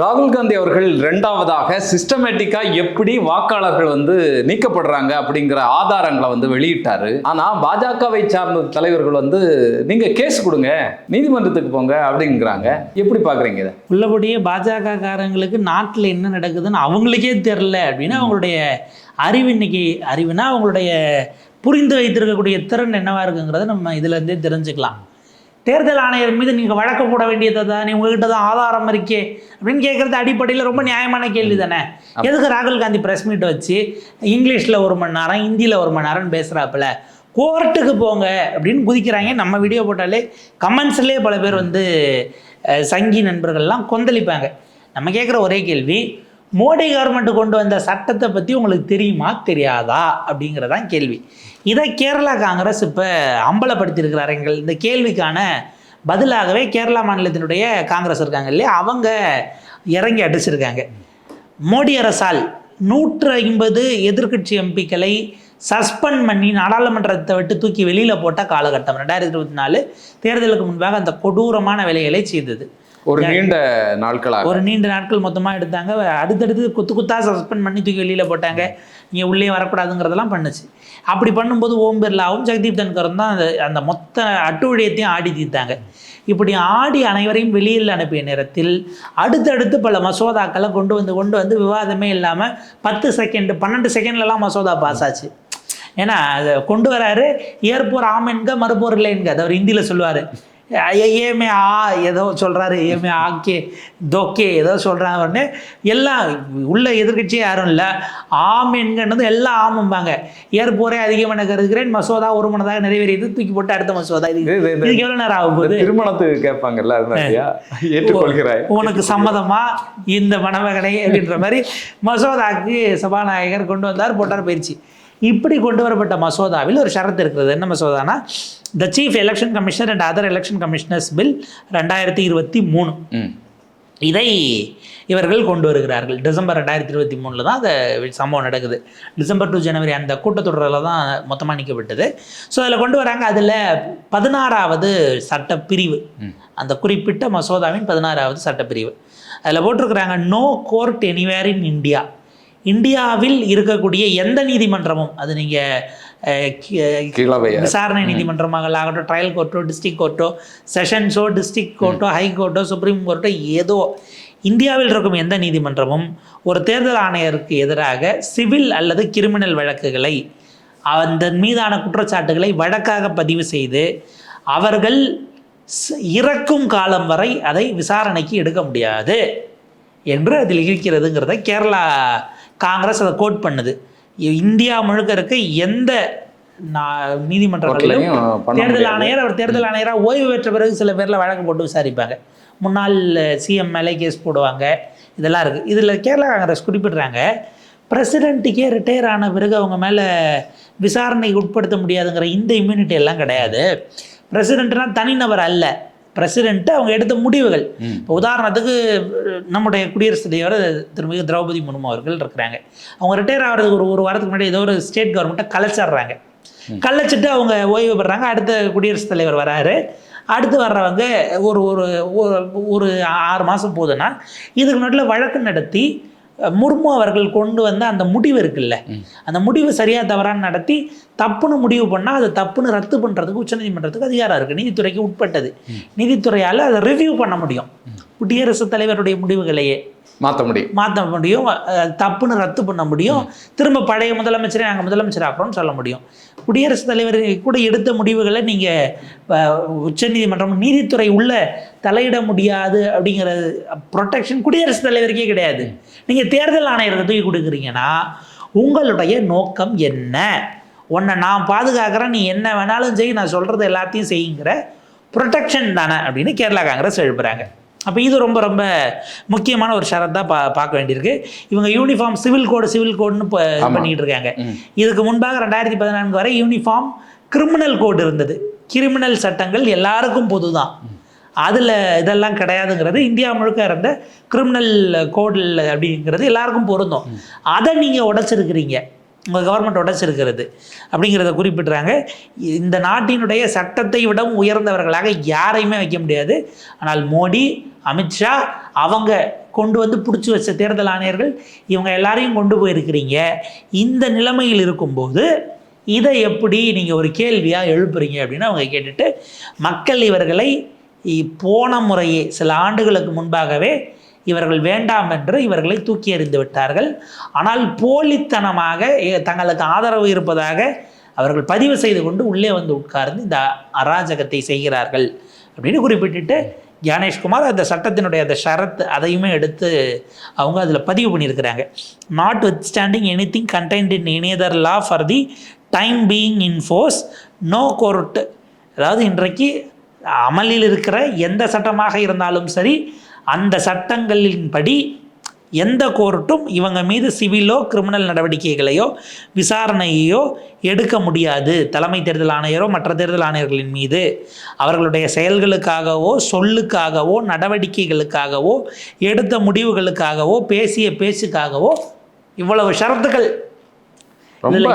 ராகுல் காந்தி அவர்கள் ரெண்டாவதாக சிஸ்டமேட்டிக்காக எப்படி வாக்காளர்கள் வந்து நீக்கப்படுறாங்க அப்படிங்கிற ஆதாரங்களை வந்து வெளியிட்டாரு. ஆனால் பாஜகவை சார்ந்த தலைவர்கள் வந்து நீங்க கேஸ் கொடுங்க நீதிமன்றத்துக்கு போங்க அப்படிங்கிறாங்க. எப்படி பாக்குறீங்க இதை? உள்ளபடியே பாஜக காரங்களுக்கு நாட்டில் என்ன நடக்குதுன்னு அவங்களுக்கே தெரில அப்படின்னா அவங்களுடைய அறிவு இன்னைக்கு அறிவுனா அவங்களுடைய புரிந்து வைத்திருக்கக்கூடிய திறன் என்னவா இருக்குங்கிறத நம்ம இதுலேருந்தே தெரிஞ்சுக்கலாம். தேர்தல் ஆணையர் மீது நீங்கள் வழக்கு போட வேண்டியதை தானே உங்ககிட்ட தான் ஆதாரம் இருக்கே. அப்படின்னு கேட்குறது அடிப்படையில் ரொம்ப நியாயமான கேள்வி தானே? எதுக்கு ராகுல் காந்தி ப்ரெஸ் மீட் வச்சு இங்கிலீஷில் ஒரு மணி நேரம் ஹிந்தியில் ஒரு மணி நேரம் பேசுகிறாப்புல கோர்ட்டுக்கு போங்க அப்படின்னு குதிக்கிறாங்க. நம்ம வீடியோ போட்டாலே கமெண்ட்ஸ்லேயே பல பேர் வந்து சங்கி நண்பர்கள்லாம் கொந்தளிப்பாங்க. நம்ம கேட்குற ஒரே கேள்வி மோடி கவர்மெண்ட் கொண்டு வந்த சட்டத்தை பற்றி உங்களுக்கு தெரியுமா? தெரியாதா? அப்படிங்கிறதான் கேள்வி. இதை கேரளா காங்கிரஸ் இப்போ அம்பலப்படுத்தியிருக்கிறார். எங்கள் இந்த கேள்விக்கான பதிலாகவே கேரளா மாநிலத்தினுடைய காங்கிரஸ் இருக்காங்க இல்லையா? அவங்க இறங்கி அடிச்சிருக்காங்க. மோடி அரசால் நூற்று ஐம்பது எதிர்க்கட்சி எம்பிக்களை சஸ்பெண்ட் பண்ணி நாடாளுமன்றத்தை விட்டு தூக்கி வெளியில் போட்ட காலகட்டம். ரெண்டாயிரத்தி இருபத்தி நாலு தேர்தலுக்கு முன்பாக அந்த கொடூரமான வேலைகளை செய்தது. ஒரு நீண்ட நாட்களாக. ஒரு நீண்ட நாட்கள் மொத்தமாக எடுத்தாங்க. அடுத்தடுத்து குத்து குத்தா சஸ்பெண்ட் பண்ணி தூக்கி வெளியில் போட்டாங்க. நீங்கள் உள்ளே வரக்கூடாதுங்கிறதெல்லாம் பண்ணுச்சு. அப்படி பண்ணும்போது ஓம் பிர்லாவும் ஜெகதீப் தன்கரும் தான் அந்த அந்த மொத்த அட்டுழியத்தையும் ஆடி தீர்த்தாங்க. இப்படி ஆடி அனைவரையும் வெளியில் அனுப்பிய நேரத்தில் அடுத்தடுத்து பல மசோதாக்களை கொண்டு வந்து கொண்டு வந்து விவாதமே இல்லாமல் பத்து செகண்ட் பன்னெண்டு செகண்ட்லலாம் மசோதா பாஸ் ஆச்சு. ஏன்னா அதை கொண்டு வராரு ஏற்போர் ஆம் என்க மறுப்போர் இல்லை என்க அது அவர் ஹிந்தியில் சொல்லுவார். ஏமே ஆ ஏதோ சொல்கிறாரு ஏமே ஆக்கே தோக்கே ஏதோ சொல்கிறாங்க உடனே எல்லாம் உள்ள எதிர்க்கட்சியே யாரும் இல்லை. ஆம் என்கிறது எல்லாம் ஆமும்பாங்க ஏற்போரே அதிகம் என கருதுகிறேன். மசோதா ஒரு மனதாக நிறைவேறியது. தூக்கி போட்டு அடுத்த மசோதா. இது இதுக்கு எவ்வளோ நேரம் ஆகும் போகுது திருமணத்துக்கு கேட்பாங்கல்ல ஏற்றுக்கொள்கிறாய். உனக்கு சம்மதமா? இந்த மணமகனை அப்படின்ற மாதிரி மசோதாக்கு சபாநாயகர் கொண்டு வந்தார் போட்டார் பயிற்சி இப்படி கொண்டு வரப்பட்ட மசோதாவில் ஒரு ஷரத்து இருக்கிறது. என்ன மசோதானா? The chief election commissioner and other election commissioners bill ரெண்டாயிரத்தி இருபத்தி மூணு. இதை இவர்கள் கொண்டு வருகிறார்கள். டிசம்பர் ரெண்டாயிரத்தி இருபத்தி மூணில் தான் அந்த சம்பவம் நடக்குது. டிசம்பர் டு ஜனவரி அந்த கூட்டத்தொடரில் தான் மொத்தமாக நீக்கப்பட்டது. ஸோ அதில் கொண்டு வராங்க. அதில் பதினாறாவது சட்டப்பிரிவு. அந்த குறிப்பிட்ட மசோதாவின் பதினாறாவது சட்டப்பிரிவு. அதில் போட்டிருக்கிறாங்க no court anywhere in India இந்தியாவில் இருக்கக்கூடிய எந்த நீதிமன்றமும் அது நீங்கள் விசாரணை நீதிமன்றமாக ஆகட்டும் ட்ரையல் கோர்ட்டோ டிஸ்ட்ரிக்ட் கோர்ட்டோ செஷன்ஸோ டிஸ்ட்ரிக்ட் கோர்ட்டோ ஹை கோர்ட்டோ சுப்ரீம் கோர்ட்டோ ஏதோ இந்தியாவில் இருக்கும் எந்த நீதிமன்றமும் ஒரு தேர்தல் ஆணையருக்கு எதிராக சிவில் அல்லது கிரிமினல் வழக்குகளை அந்த மீதான குற்றச்சாட்டுகளை வழக்காக பதிவு செய்து அவர்கள் இறக்கும் காலம் வரை அதை விசாரணைக்கு எடுக்க முடியாது என்று அதில் இருக்கிறதுங்கிறத கேரளா காங்கிரஸ் அதை கோட் பண்ணுது. இந்தியா முழுக்க இருக்க எந்த நா- நீதிமன்றங்களிலும் கோர்ட்லயும் பண்ண தேர்தல். ஆணையர் அவர் தேர்தல் ஆணையராக ஓய்வு பெற்ற பிறகு சில பேரில் வழக்கு போட்டு விசாரிப்பாங்க. முன்னாள் சிஎம் மேலே கேஸ் போடுவாங்க. இதெல்லாம் இருக்குது இதில் கேரளா காங்கிரஸ் குறிப்பிடுறாங்க பிரசிடெண்ட்டுக்கே ரிட்டையர் ஆன பிறகு அவங்க மேலே விசாரணைக்கு உட்படுத்த முடியாதுங்கிற இந்த இம்யூனிட்டி எல்லாம் கிடையாது. பிரசிடெண்ட்னா தனிநபர் அல்ல. பிரசிடெண்ட்டு அவங்க எடுத்த முடிவுகள். இப்போ உதாரணத்துக்கு நம்முடைய குடியரசுத் தலைவர் திருமிகு திரௌபதி முர்மு அவர்கள் இருக்கிறாங்க. அவங்க ரிட்டையர் ஆகிறதுக்கு ஒரு ஒரு வாரத்துக்கு முன்னாடி ஏதோ ஒரு ஸ்டேட் கவர்மெண்ட்டை கலைச்சிட்றாங்க. கலைச்சிட்டு அவங்க ஓய்வு பெறாங்க அடுத்த குடியரசுத் தலைவர் வராரு. அடுத்து வர்றவங்க ஒரு ஒரு ஒரு- ஆறு மாதம் போகுதுன்னா இதுக்கு முன்னாடியில் வழக்கு நடத்தி முர்மு அவர்கள் கொண்டு வந்த அந்த முடிவு இருக்குல்ல? அந்த முடிவு சரியாக தவறான்னு நடத்தி தப்புன்னு முடிவு பண்ணால் அது தப்புன்னு ரத்து பண்ணுறதுக்கு உச்சநீதிமன்றத்துக்கு அதிகாரம் இருக்குது நீதித்துறைக்கு உட்பட்டது. நீதித்துறையால் அதை ரிவ்யூ பண்ண முடியும். குடியரசுத் தலைவருடைய முடிவுகளையே. மாத்த முடியும். மாற்ற முடியும். தப்புன்னு ரத்து பண்ண முடியும். திரும்ப பழைய முதலமைச்சரை நாங்கள் முதலமைச்சர் ஆக்குறோம்னு சொல்ல முடியும். குடியரசுத் தலைவர் கூட எடுத்த முடிவுகளை நீங்கள் உச்சநீதிமன்றம் நீதித்துறை உள்ள தலையிட முடியாது அப்படிங்கிறது ப்ரொடெக்ஷன் குடியரசுத் தலைவருக்கே கிடையாது. நீங்கள் தேர்தல் ஆணையருக்கு தூக்கி கொடுக்குறீங்கன்னா உங்களுடைய நோக்கம் என்ன? உன்னை நான் பாதுகாக்கிறேன். நீ என்ன வேணாலும் செய். நான் சொல்கிறது எல்லாத்தையும் செய்யுங்கிற ப்ரொடெக்ஷன் தானே அப்படின்னு கேரளா காங்கிரஸ் எழுப்புறாங்க. அப்போ இது ரொம்ப ரொம்ப முக்கியமான ஒரு ஷரத்தாக பா பார்க்க வேண்டியிருக்கு. இவங்க யூனிஃபார்ம் சிவில் கோடு சிவில் கோடுன்னு. பண்ணிட்டு இருக்காங்க. இதுக்கு முன்பாக ரெண்டாயிரத்தி பதினான்கு வரை யூனிஃபார்ம் கிரிமினல் கோடு இருந்தது. கிரிமினல் சட்டங்கள் எல்லாருக்கும் பொது தான் அதில் இதெல்லாம் கிடையாதுங்கிறது இந்தியா முழுக்க இருந்த கிரிமினல் கோடில் அப்படிங்கிறது எல்லாருக்கும் பொருந்தும். அதை நீங்கள் உடைச்சிருக்கிறீங்க. கவர்மெண்ட் உடைச்சிருக்கிறது அப்படிங்கிறத குறிப்பிட்றாங்க. இந்த நாட்டினுடைய சட்டத்தை விடவும் உயர்ந்தவர்களாக யாரையுமே வைக்க முடியாது. ஆனால் மோடி அமித்ஷா அவங்க கொண்டு வந்து பிடிச்சி வச்ச தேர்தல் ஆணையர்கள் இவங்க எல்லாரையும் கொண்டு போயிருக்கிறீங்க. இந்த நிலைமையில் இருக்கும்போது இதை எப்படி நீங்கள் ஒரு கேள்வியாக எழுப்புறீங்க அப்படின்னு அவங்க கேட்டுட்டு மக்கள் இவர்களை போன முறையே சில ஆண்டுகளுக்கு முன்பாகவே இவர்கள் வேண்டாம் என்று இவர்களை தூக்கி எறிந்து விட்டார்கள். ஆனால் போலித்தனமாக தங்களுக்கு ஆதரவு இருப்பதாக அவர்கள் பதிவு செய்து கொண்டு உள்ளே வந்து உட்கார்ந்து இந்த அராஜகத்தை செய்கிறார்கள் அப்படின்னு குறிப்பிட்டுட்டு ஜானேஷ்குமார் அந்த சட்டத்தினுடைய அந்த ஷரத் அதையுமே எடுத்து அவங்க அதில் பதிவு பண்ணியிருக்கிறாங்க. Notwithstanding anything contained in any other law for the time being in force no court அதாவது இன்றைக்கு அமலில் இருக்கிற எந்த சட்டமாக இருந்தாலும் சரி அந்த சட்டங்களின்படி எந்த கோர்ட்டும் இவங்க மீது சிவிலோ கிரிமினல் நடவடிக்கைகளையோ விசாரணையோ எடுக்க முடியாது. தலைமை தேர்தல் ஆணையரோ மற்ற தேர்தல் ஆணையர்களின் மீது. அவர்களுடைய செயல்களுக்காகவோ சொல்லுக்காகவோ நடவடிக்கைகளுக்காகவோ எடுத்த முடிவுகளுக்காகவோ பேசிய பேச்சுக்காகவோ இவ்வளவு ஷரத்துகள் ரொம்ப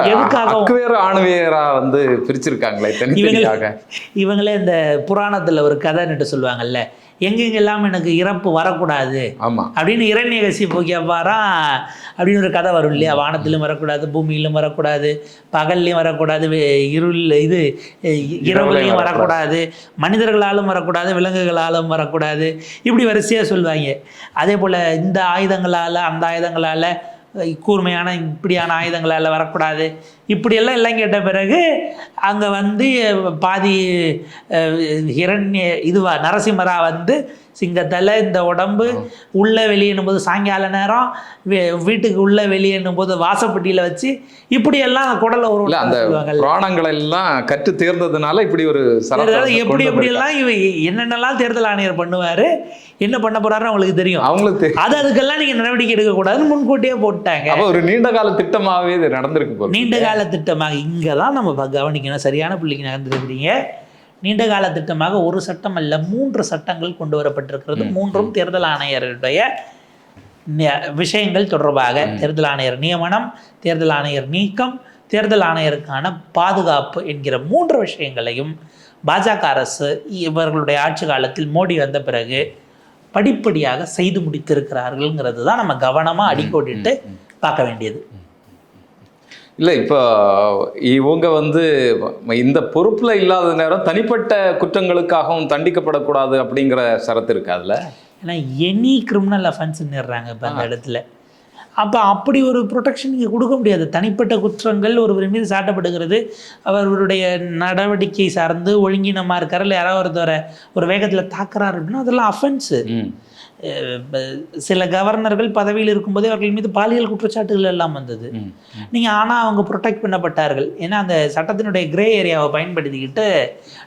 ஆணுவேரா வந்து பிரிச்சிருக்காங்களே தனித்தனியாக இவங்களே இந்த புராணத்தில் ஒரு கதைன்னுட்டு சொல்லுவாங்கல்ல எங்கெங்கெல்லாம் எனக்கு இறப்பு வரக்கூடாது ஆமா. அப்படின்னு இரண்யகசி கேட்பாரா அப்படின்னு ஒரு கதை வரும் இல்லையா? வானத்திலும் வரக்கூடாது பூமியிலும் வரக்கூடாது பகல்லையும் வரக்கூடாது இருள் இது இரவுலையும் வரக்கூடாது. மனிதர்களாலும் வரக்கூடாது விலங்குகளாலும் வரக்கூடாது இப்படி வரிசையாக சொல்லுவாங்க. அதே போல் இந்த ஆயுதங்களால் அந்த ஆயுதங்களால் கூர்மையான இப்படியான ஆயுதங்களால் வரக்கூடாது. இப்படியெல்லாம் எல்லாம் கேட்ட பிறகு அங்கே வந்து பாதி ஹிரண்ய இதுவா நரசிம்மரா வந்து சிங்கத்தலை இந்த உடம்பு உள்ளே வெளியேனும் போது சாயங்கால நேரம் வீட்டுக்கு உள்ளே வெளியேனும் போது வாசப்பட்டியில் வச்சு இப்படியெல்லாம் குடலை ஒரு அந்த புராணங்கள் எல்லாம் கற்று தேர்ந்ததுனால இப்படி ஒரு எப்படி எப்படியெல்லாம் இவ என்னென்னலாம் தேர்தல் ஆணையர் பண்ணுவார் என்ன பண்ண போறாருன்னு அவங்களுக்கு தெரியும். அவங்களுக்கு அது அதுக்கெல்லாம் நீங்கள் நடவடிக்கை எடுக்கக்கூடாதுன்னு முன்கூட்டியே போட்டாங்க. ஒரு நீண்ட கால திட்டமாவே இது நடந்திருக்கு நீண்ட கால திட்டமாக இங்கே தான் நம்ம கவனிக்கணும். சரியான புள்ளிக்கு நகர்ந்துருக்கிறீங்க நீண்ட கால திட்டமாக ஒரு சட்டம் அல்ல மூன்று சட்டங்கள் கொண்டு வரப்பட்டிருக்கிறது. மூன்றும் தேர்தல் ஆணையருடைய விஷயங்கள் தொடர்பாக தேர்தல் ஆணையர் நியமனம் தேர்தல் ஆணையர் நீக்கம் தேர்தல் ஆணையருக்கான பாதுகாப்பு என்கிற மூன்று விஷயங்களையும் பாஜக அரசு இவர்களுடைய ஆட்சி காலத்தில் மோடி வந்த பிறகு படிப்படியாக செய்து முடித்திருக்கிறார்கள்ங்கிறது தான் நம்ம கவனமாக அடிக்கோடிட்டு பார்க்க வேண்டியது. இல்ல இப்போ இவங்க வந்து இந்த பொறுப்புல இல்லாத நேரம் தனிப்பட்ட குற்றங்களுக்காகவும் தண்டிக்கப்படக்கூடாது அப்படிங்கிற சரத்து இருக்கு அதுல? ஏன்னா எனி கிரிமினல் அஃபென்ஸ்ன்னுறாங்க இப்போ அந்த இடத்துல. அப்போ அப்படி ஒரு ப்ரொடெக்ஷன் நீங்கள் கொடுக்க முடியாது. தனிப்பட்ட குற்றங்கள் ஒருவர் மீது சாட்டப்படுகிறது. அவர்களுடைய நடவடிக்கை சார்ந்து ஒழுங்கினமாக இருக்கார் இல்லை யாராவது ஒருத்தவரை ஒரு வேகத்தில் தாக்குறாரு அப்படின்னா அதெல்லாம் அஃபென்ஸு. சில கவர்னர்கள் பதவியில் இருக்கும்போதே அவர்கள் மீது பாலியல் குற்றச்சாட்டுகள் எல்லாம் வந்தது. நீங்கள் ஆனால் அவங்க ப்ரொடெக்ட் பண்ணப்பட்டார்கள். ஏன்னா அந்த சட்டத்தினுடைய கிரே ஏரியாவை பயன்படுத்திக்கிட்டு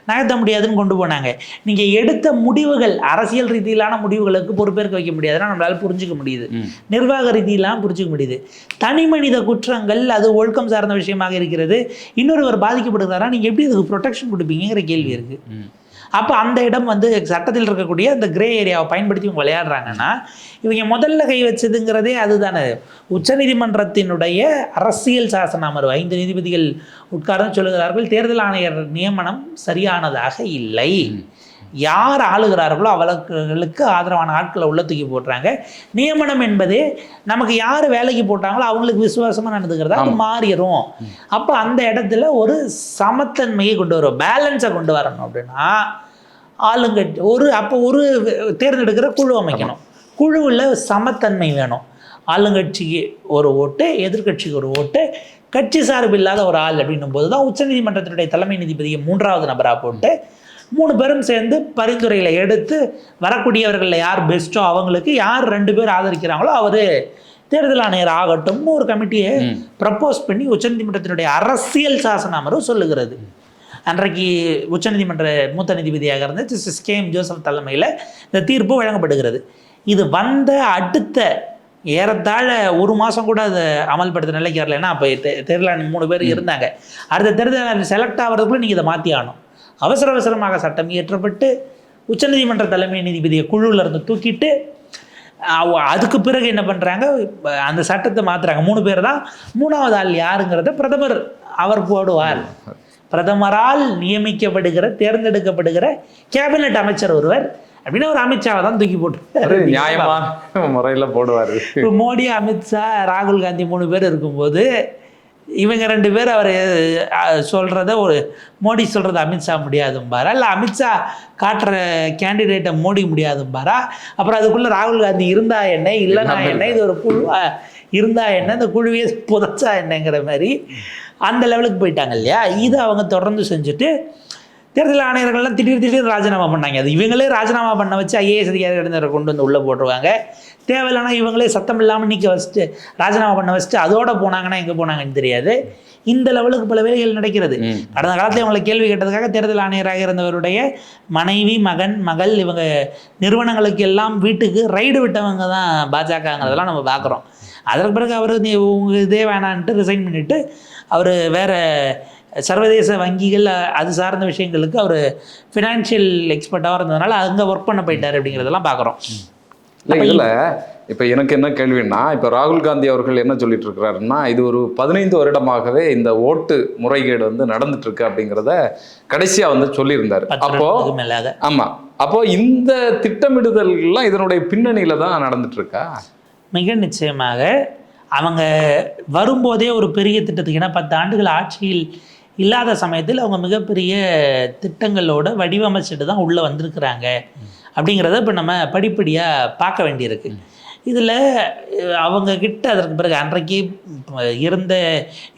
நகர்த்த முடியாதுன்னு கொண்டு போனாங்க. நீங்கள் எடுத்த முடிவுகள் அரசியல் ரீதியிலான முடிவுகளுக்கு பொறுப்பேற்க வைக்க முடியாதுன்னா நம்மளால புரிஞ்சுக்க முடியுது. நிர்வாக ரீதியெல்லாம் புரிஞ்சுக்க முடியுது. தனி மனித குற்றங்கள் அது ஒழுக்கம் சார்ந்த விஷயமாக இருக்கிறது. இன்னொருவர் பாதிக்கப்படுகிறாரா? நீங்கள் எப்படி அதுக்கு ப்ரொடெக்ஷன் கொடுப்பீங்கிற கேள்வி இருக்குது. அப்போ அந்த இடம் வந்து சட்டத்தில் இருக்கக்கூடிய அந்த கிரே ஏரியாவை பயன்படுத்தி இவங்க விளையாடுறாங்கன்னா இவங்க முதல்ல கை வச்சதுங்கிறதே அதுதானே. உச்சநீதிமன்றத்தினுடைய அரசியல் சாசன அமர்வு ஐந்து நீதிபதிகள் உட்கார்ந்து சொல்லுகிறார்கள் தேர்தல் ஆணையர் நியமனம் சரியானதாக இல்லை. யார் ஆளுகிறார்களோ அவர்களுக்கு ஆதரவான ஆட்களை உள்ள தூக்கி போடுறாங்க நியமனம் என்பதே நமக்கு யார் வேலைக்கு போட்டாங்களோ அவங்களுக்கு விசுவாசமாக நடந்துக்கிறதா? அது மாறிடும் அப்போ அந்த இடத்துல ஒரு சமத்தன்மையை கொண்டு வரும் பேலன்ஸை கொண்டு வரணும் அப்படின்னா ஆளுங்கட்சி ஒரு அப்போ ஒரு தேர்ந்தெடுக்கிற குழு அமைக்கணும். குழுவில் சமத்தன்மை வேணும். ஆளுங்கட்சிக்கு ஒரு ஓட்டு எதிர்க்கட்சிக்கு ஒரு ஓட்டு கட்சி சார்பு இல்லாத ஒரு ஆள் அப்படின்னும் போது தான் உச்சநீதிமன்றத்தினுடைய தலைமை நீதிபதியை மூன்றாவது நபராக போட்டு மூணு பேரும் சேர்ந்து பரிந்துரைகளை எடுத்து வரக்கூடியவர்களில் யார் பெஸ்ட்டோ அவங்களுக்கு யார் ரெண்டு பேர் ஆதரிக்கிறாங்களோ அவர் தேர்தல் ஆணையர் ஆகட்டும்னு ஒரு கமிட்டியை. ப்ரப்போஸ் பண்ணி உச்சநீதிமன்றத்தினுடைய அரசியல் சாசன அமர்வு சொல்லுகிறது. அன்றைக்கு உச்சநீதிமன்ற மூத்த நீதிபதியாக இருந்த ஜஸ்டிஸ் கே. எம். ஜோசப் தலைமையில் இந்த தீர்ப்பு வழங்கப்படுகிறது. இது வந்த அடுத்த ஏறத்தாழ ஒரு மாதம் கூட அதை அமல்படுத்த நிலைக்கு வரல. ஏன்னா அப்போ தேர்தல் ஆணையம் மூணு பேர் இருந்தாங்க. அடுத்த தேர்தல் செலக்ட் ஆகிறதுக்குள்ள நீங்கள் இதை மாற்றி ஆகணும். அவசர அவசரமாக சட்டம் இயற்றப்பட்டு உச்சநீதிமன்ற தலைமை நீதிபதியை குழுவில் இருந்து தூக்கிட்டு அவ- அதுக்கு பிறகு என்ன பண்ணுறாங்க அந்த சட்டத்தை மாற்றுறாங்க மூணு பேர் தான். மூணாவது ஆள் யாருங்கிறத பிரதமர் அவர் போடுவார். பிரதமரால் நியமிக்கப்படுகிற தேர்ந்தெடுக்கப்படுகிற கேபினெட் அமைச்சர் ஒருவர். அப்படின்னு ஒரு அமித்ஷாவை தான் தூக்கி போட்டு நியாயமான முறையில போடுவாரு. இப்போ மோடி அமித்ஷா ராகுல் காந்தி மூணு பேர் இருக்கும்போது இவங்க ரெண்டு பேர் அவர் சொல்கிறத ஒரு மோடி சொல்கிறத அமித்ஷா முடியாதும்பாரா? இல்லை அமித்ஷா காட்டுற கேண்டிடேட்டை மோடி முடியாதும்பாரா? அப்புறம் அதுக்குள்ளே ராகுல் காந்தி இருந்தா என்ன இல்லைனா என்ன இது ஒரு குழுவா இருந்தா என்ன இந்த குழுவே புதைச்சா என்னங்கிற மாதிரி அந்த லெவலுக்கு போயிட்டாங்க இல்லையா? இது அவங்க தொடர்ந்து செஞ்சுட்டு தேர்தல் ஆணையர்கள்லாம் திடீர் திடீர் ராஜினாமா பண்ணாங்க. அது இவங்களே ராஜினாமா பண்ண வச்சு ஐஏஎஸ் அதிகாரிகளை கொண்டு வந்து உள்ளே போட்டுருவாங்க. தேவையில்லைனா இவங்களே சத்தம் இல்லாமல் நிற்க வச்சுட்டு ராஜினாமா பண்ண வச்சுட்டு அதோட போனாங்கன்னா எங்கே போனாங்கன்னு தெரியாது. இந்த லெவலுக்கு பல வேலைகள் நடக்கிறது. கடந்த காலத்தில் இவங்களை கேள்வி கேட்டதுக்காக தேர்தல் ஆணையராக இருந்தவருடைய மனைவி மகன் மகள் இவங்க நிறுவனங்களுக்கு எல்லாம் வீட்டுக்கு ரைடு விட்டவங்க தான் பாஜகங்கிறதெல்லாம் நம்ம பார்க்குறோம். அதற்கு பிறகு அவர் நீ உங்க இதே வேணான்ட்டு ரிசைன் பண்ணிவிட்டு அவர் வேற சர்வதேச வங்கிகள் அது சார்ந்த விஷயங்களுக்கு அவர் ஃபினான்ஷியல் எக்ஸ்பர்ட்டாக இருந்ததுனால அங்கே ஒர்க் பண்ண போயிட்டார் அப்படிங்கிறதெல்லாம் பார்க்குறோம் இல்லை இதுல இப்ப எனக்கு என்ன கேள்வின்னா இப்ப ராகுல் காந்தி அவர்கள் என்ன சொல்லிட்டு இருக்கிறாருன்னா இது ஒரு பதினைந்து வருடமாகவே இந்த ஓட்டு முறைகேடு வந்து நடந்துட்டு இருக்கு அப்படிங்கிறத கடைசியா வந்து சொல்லியிருந்தாரு. அப்போ வருடத்துக்கு மேலாக. ஆமா. அப்போ இந்த திட்டமிடுதல்கள்லாம் இதனுடைய பின்னணியில தான் நடந்துட்டு இருக்கா மிக நிச்சயமாக அவங்க வரும்போதே ஒரு பெரிய திட்டத்துக்கு ஏன்னா பத்து ஆண்டுகள் ஆட்சியில் இல்லாத சமயத்தில் அவங்க மிகப்பெரிய திட்டங்களோட வடிவமைச்சிட்டு தான் உள்ளே வந்திருக்கிறாங்க. அப்படிங்கிறத இப்போ நம்ம படிப்படியாக பார்க்க வேண்டியிருக்கு. இதில் அவங்கக்கிட்ட அதற்கு பிறகு அன்றைக்கு இருந்த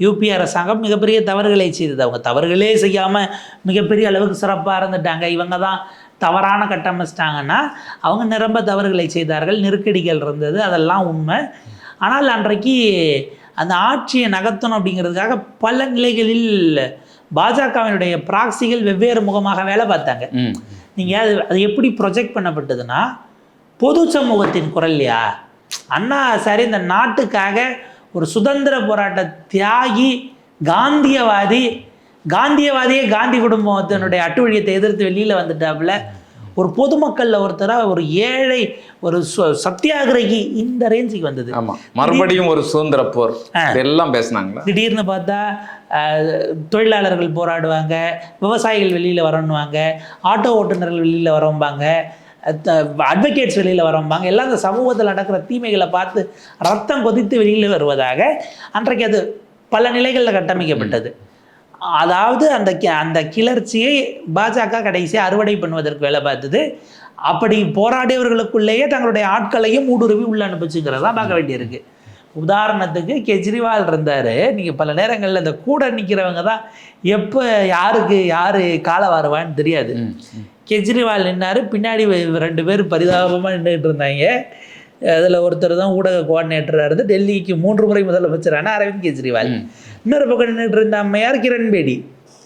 யூபி அரசாங்கம் மிகப்பெரிய தவறுகளை செய்தது. அவங்க தவறுகளே செய்யாமல் மிகப்பெரிய அளவுக்கு சிறப்பாக இருந்துட்டாங்க. இவங்க தான் தவறான கட்டமைச்சிட்டாங்கன்னா அவங்க நிரம்ப தவறுகளை செய்தார்கள். நெருக்கடிகள் இருந்தது. அதெல்லாம் உண்மை. ஆனால் அன்றைக்கு அந்த ஆட்சியை நகர்த்தணும் அப்படிங்கிறதுக்காக பல நிலைகளில் பாஜகவினுடைய ப்ராக்சிகள் வெவ்வேறு முகமாக வேலை பார்த்தாங்க. நீங்கள் அது அது எப்படி ப்ரொஜெக்ட் பண்ணப்பட்டதுன்னா பொது சமூகத்தின் குரல்லையா அண்ணா சார் இந்த நாட்டுக்காக ஒரு சுதந்திர போராட்ட தியாகி காந்தியவாதி காந்தியவாதியே காந்தி குடும்பத்தினுடைய அட்டுழியத்தை எதிர்த்து வெளியில் வந்துட்டாப்புல. ஒரு பொதுமக்களில் ஒருத்தராக ஒரு ஏழை ஒரு சத்தியாகிரகி இந்த ரேஞ்சுக்கு வந்தது. ஆமா. மறுபடியும் ஒரு சுதந்திர போர். இதெல்லாம் பேசுனாங்களா? திடீர்னு பார்த்தா தொழிலாளர்கள் போராடுவாங்க விவசாயிகள் வெளியில் வரணுவாங்க ஆட்டோ ஓட்டுநர்கள் வெளியில் வரம்பாங்க அட்வொகேட்ஸ் வெளியில் வரம்பாங்க எல்லாம் அந்த சமூகத்தில் நடக்கிற தீமைகளை பார்த்து ரத்தம் கொதித்து வெளியில் வருவதாக அன்றைக்கு அது பல நிலைகளில் கட்டமைக்கப்பட்டது. அதாவது அந்த அந்த கிளர்ச்சியை பாஜக கடைசியாக அறுவடை பண்ணுவதற்கு வேலை பார்த்தது. அப்படி போராடியவர்களுக்குள்ளேயே தங்களுடைய ஆட்களையும் ஊடுருவி உள்ள அனுப்பிச்சுங்கிறதா பார்க்க வேண்டியிருக்கு. உதாரணத்துக்கு கெஜ்ரிவால் இருந்தார். நீங்கள் பல நேரங்களில் இந்த கூட நிற்கிறவங்க தான் எப்போ யாருக்கு யார் காலை வாருவான்னு தெரியாது. கெஜ்ரிவால் நின்னாரு. பின்னாடி ரெண்டு பேர் பரிதாபமாக நின்றுட்டு இருந்தாங்க. அதில் ஒருத்தர் தான் ஊடக கோஆர்டினேட்டராக இருந்து டெல்லிக்கு மூன்று முறை முதலமைச்சரான அரவிந்த் கெஜ்ரிவால். இன்னொரு பக்கம் நின்றுட்டு இருந்த அம்மையார் கிரண் பேடி.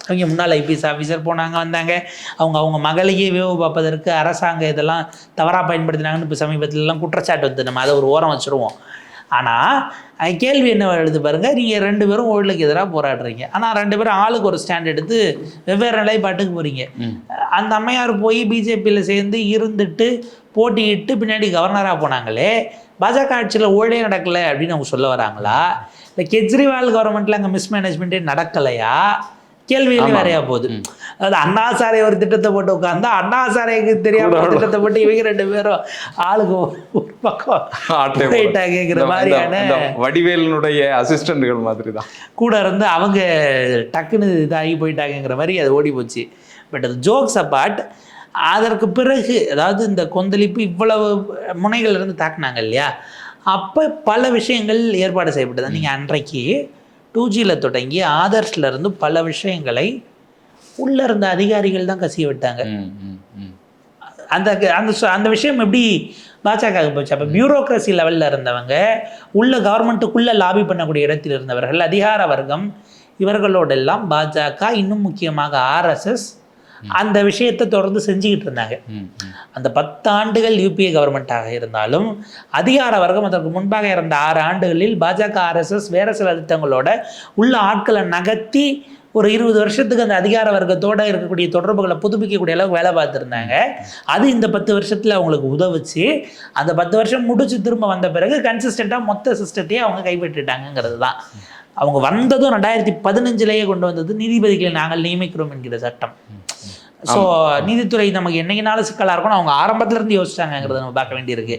அவங்க முன்னாள் ஐபிஎஸ் ஆஃபீஸர் போனாங்க வந்தாங்க. அவங்க அவங்க மகளையே வேவு பார்ப்பதற்கு அரசாங்கம் இதெல்லாம் தவறாக பயன்படுத்தினாங்கன்னு இப்போ சமீபத்துலலாம் குற்றச்சாட்டு வந்து நம்ம அதை ஒரு ஓரம் வச்சுருவோம். ஆனால் கேள்வி என்ன எழுது பாருங்க. நீங்கள் ரெண்டு பேரும் ஊழலுக்கு எதிராக போராடுறீங்க. ஆனால் ரெண்டு பேரும் ஆளுக்கு ஒரு ஸ்டாண்ட் எடுத்து வெவ்வேறு நிலைப்பாட்டுக்கு போகிறீங்க அந்த அம்மையார் போய் பிஜேபியில் சேர்ந்து இருந்துட்டு போட்டியிட்டு பின்னாடி கவர்னராக போனாங்களே. பாஜக ஆட்சியில் ஊழலே நடக்கலை அப்படின்னு அவங்க சொல்ல வராங்களா? இல்லை கெஜ்ரிவால் கவர்மெண்ட்டில் அங்கே மிஸ்மேனேஜ்மெண்ட்டே நடக்கலையா? கேள்வியிலே வேறையா போகுது. அதாவது அண்ணா சாரை ஒரு திட்டத்தை போட்டு உட்காந்தா அண்ணா சாரைக்கு தெரியாம ஒரு திட்டத்தை போட்டு இவங்க ரெண்டு பேரும் ஆளுக்கு ஒரு- பக்கம் ஆட்டை போட. போயிட்டாங்கிற இந்த- மாதிரியான இந்த வடிவேலனுடைய அசிஸ்டன்ட்கள் மாதிரி தான் கூட இருந்து அவங்க டக்குன்னு இதாகி போயிட்டாங்கங்கிற மாதிரி அது ஓடி போச்சு. பட் அது ஜோக்ஸ் அப்பார்ட் அதற்கு பிறகு அதாவது இந்த கொந்தளிப்பு இவ்வளவு முனைகள் இருந்து தாக்குனாங்க இல்லையா? அப்போ பல விஷயங்கள் ஏற்பாடு செய்யப்பட்டது. நீங்கள் அன்றைக்கு டூ ஜியில் தொடங்கி ஆதர்ஸ்ல இருந்து பல விஷயங்களை உள்ளே இருந்த அதிகாரிகள் தான் கசிய விட்டாங்க. அந்த அந்த அந்த விஷயம் எப்படி பாஜக போச்சு? அப்போ பியூரோக்ரஸி லெவலில் இருந்தவங்க உள்ள கவர்மெண்ட்டுக்குள்ளே லாபி பண்ணக்கூடிய இடத்தில் இருந்தவர்கள் அதிகார வர்க்கம் இவர்களோடெல்லாம் பாஜக இன்னும் முக்கியமாக ஆர்எஸ்எஸ் அந்த விஷயத்தை தொடர்ந்து செஞ்சுக்கிட்டு இருந்தாங்க. அந்த பத்தாண்டுகள் யூபிஏ கவர்மெண்ட்டாக இருந்தாலும் அதிகார வர்க்கம் அதற்கு முன்பாக இருந்த ஆறு ஆண்டுகளில் பாஜக ஆர்எஸ்எஸ் வேற சில திட்டங்களோட உள்ள ஆட்களை நகர்த்தி ஒரு இருபது வருஷத்துக்கு அந்த அதிகார வர்க்கத்தோட இருக்கக்கூடிய தொடர்புகளை புதுப்பிக்கக்கூடிய அளவுக்கு வேலை பார்த்துருந்தாங்க. அது இந்த பத்து வருஷத்தில் அவங்களுக்கு உதவுச்சு. அந்த பத்து வருஷம் முடிச்சு திரும்ப வந்த பிறகு கன்சிஸ்டண்ட்டாக மொத்த சிஸ்டத்தையே அவங்க கைப்பற்றிட்டாங்கங்கிறது தான். அவங்க வந்ததும் ரெண்டாயிரத்தி பதினஞ்சுலேயே கொண்டு வந்தது நீதிபதிகளை நாங்கள் நியமிக்கிறோம் என்கிற சட்டம். ஸோ நீதித்துறை நமக்கு என்னைக்குனாலும் சிக்கலாக இருக்கணும் அவங்க ஆரம்பத்துலேருந்து இருந்து யோசிச்சாங்கங்கிறத நம்ம பார்க்க வேண்டியிருக்கு.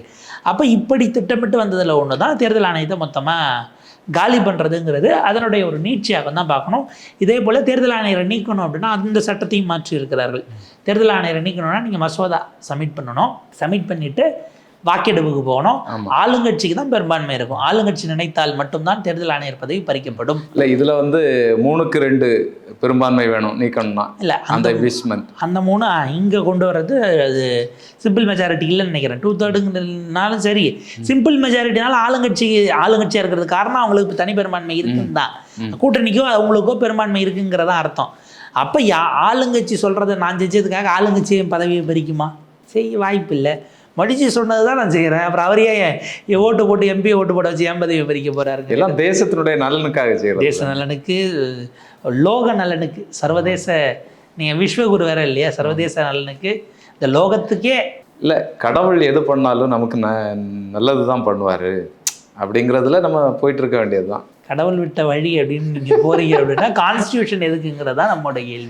அப்போ இப்படி திட்டமிட்டு வந்ததில் ஒன்று தான் தேர்தல் ஆணையத்தை மொத்தமாக காலி பண்ணுறதுங்கிறது அதனுடைய ஒரு நீட்சியாக தான் பார்க்கணும். இதே போல் தேர்தல் ஆணையரை நீக்கணும் அப்படின்னா அந்த சட்டத்தையும் மாற்றி இருக்கிறார்கள் தேர்தல் ஆணையரை நீக்கணும்னா நீங்கள் மசோதா சப்மிட் பண்ணணும். சப்மிட் பண்ணிவிட்டு வாக்கெடுப்புக்கு போகணும். ஆளுங்கட்சிக்கு தான் பெரும்பான்மை இருக்கும். ஆளுங்கட்சி நினைத்தால் மட்டும்தான் தேர்தல் ஆணையர் பதவி பறிக்கப்படும். இல்ல இதுல வந்து மூணுக்கு ரெண்டு பெரும்பான்மை வேணும். நீக்கணும்னா இல்லை அந்த இம்பீச்மெண்ட் அந்த மூணு இங்கே கொண்டு வர்றது அது சிம்பிள் மெஜாரிட்டி இல்லைன்னு நினைக்கிறேன். டூ தேர்டுங்கனாலும் சரி. சிம்பிள் மெஜாரிட்டினால ஆளுங்கட்சி ஆளுங்கட்சியாக இருக்கிறது காரணம் அவங்களுக்கு தனி பெரும்பான்மை இருக்குன்னு தான். கூட்டணிக்கோ அவங்களுக்கோ பெரும்பான்மை இருக்குங்கிறதா அர்த்தம். அப்போ யா ஆளுங்கட்சி சொல்கிறத நான் செஞ்சதுக்காக ஆளுங்கட்சி பதவியை பறிக்குமா? செய்ய வாய்ப்பு இல்லை மடிச்சு சொன்னது தான் நான் செய்கிறேன் அப்புறம் அவரையே என் ஓட்டு போட்டு எம்பி ஓட்டு போட வச்சு என் பதவியை பறிக்க போகிறாரு எல்லாம் தேசத்தினுடைய நலனுக்காக செய்யறது தேச நலனுக்கு லோக நலனுக்கு சர்வதேச நீங்கள் விஸ்வகுரு வேற இல்லையா? சர்வதேச நலனுக்கு இந்த லோகத்துக்கே இல்ல கடவுள் எது பண்ணாலும் நமக்கு ந நல்லது தான் பண்ணுவாரு. அப்படிங்கிறதுல நம்ம போயிட்டு இருக்க வேண்டியதுதான். கடவுள் விட்ட வழி அப்படின்னு நீங்கள் போறீங்க அப்படின்னா கான்ஸ்டியூஷன் எதுக்குங்கிறதா நம்மளோட கேள்வி.